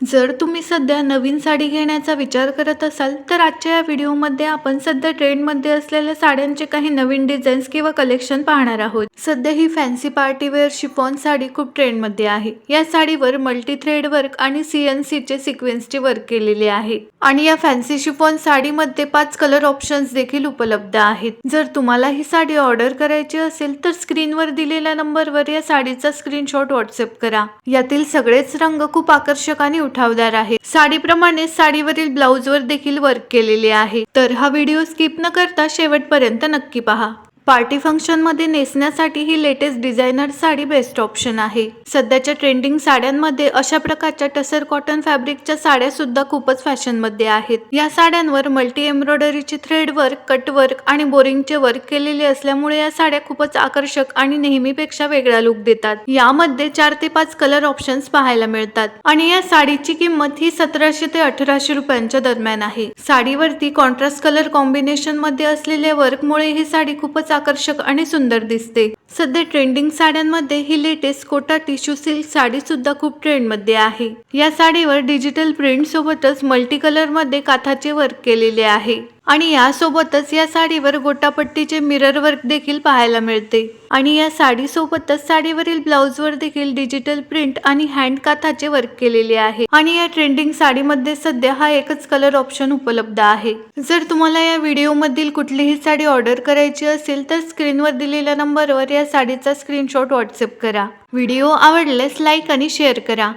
जर तुम्ही सध्या नवीन साडी घेण्याचा विचार करत असाल तर आजच्या या व्हिडिओमध्ये आपण सध्या ट्रेंडमध्ये असलेल्या साड्यांचे काही नवीन डिझाईन्स किंवा कलेक्शन पाहणार आहोत. सध्या ही fancy party wear chiffon sari खूप ट्रेंडमध्ये आहे. या साडीवर मल्टी थ्रेड वर्क आणि सीएनसी चे सिक्वेन्सचे वर्क केलेले आहे. आणि या फॅन्सी शिफॉन साडीमध्ये पाच कलर ऑप्शन्स देखील उपलब्ध आहेत. जर तुम्हाला ही साडी ऑर्डर करायची असेल तर स्क्रीनवर दिलेल्या नंबरवर या साडीचा स्क्रीनशॉट व्हॉट्सअप करा. यातील सगळेच रंग खूप आकर्षक आणि उठावदार आहे. साडीप्रमाणे साडीवरील ब्लाउजवर देखील वर्क केलेले आहे. तर हा व्हिडिओ स्किप न करता शेवटपर्यंत नक्की पहा. पार्टी फंक्शनमध्ये नेसण्यासाठी ही latest designer sari best option आहे. सध्याच्या ट्रेंडिंग साड्यांमध्ये अशा प्रकारच्या टसर कॉटन फॅब्रिकच्या साड्या सुद्धा खूपच फॅशनमध्ये आहेत. या साड्यांवर मल्टी एम्ब्रॉयडरीचे थ्रेड वर्क कट वर्क आणि बोरिंगचे वर्क केलेले असल्यामुळे या साड्या खूपच आकर्षक आणि नेहमीपेक्षा वेगळा लुक देतात. यामध्ये चार ते पाच कलर ऑप्शन्स पाहायला मिळतात आणि या साडीची किंमत ही सतराशे ते अठराशे रुपयांच्या दरम्यान आहे. साडीवरती कॉन्ट्रास्ट कलर कॉम्बिनेशनमध्ये असलेल्या वर्कमुळे ही साडी खूपच आकर्षक आणि सुंदर दिसते. सध्या ट्रेंडिंग साड्यांमध्ये ही latest Kota tissue silk sari सुद्धा खूप ट्रेंडमध्ये आहे. या साडीवर डिजिटल प्रिंट सोबतच मल्टी कलरमध्ये काथाचे वर्क केलेले आहे. आणि यासोबतच या साडीवर गोटापट्टीचे मिरर वर्क देखील पाहायला मिळते. आणि या साडीसोबतच साडीवरील ब्लाऊजवर देखील डिजिटल प्रिंट आणि हँड काथाचे वर्क केलेले आहे. आणि या ट्रेंडिंग साडीमध्ये सध्या हा एकच कलर ऑप्शन उपलब्ध आहे. जर तुम्हाला या व्हिडिओमधील कुठलीही साडी ऑर्डर करायची असेल तर स्क्रीनवर दिलेल्या नंबरवर या साडीचा स्क्रीनशॉट व्हॉट्सअप करा. व्हिडिओ आवडल्यास लाईक आणि शेअर करा.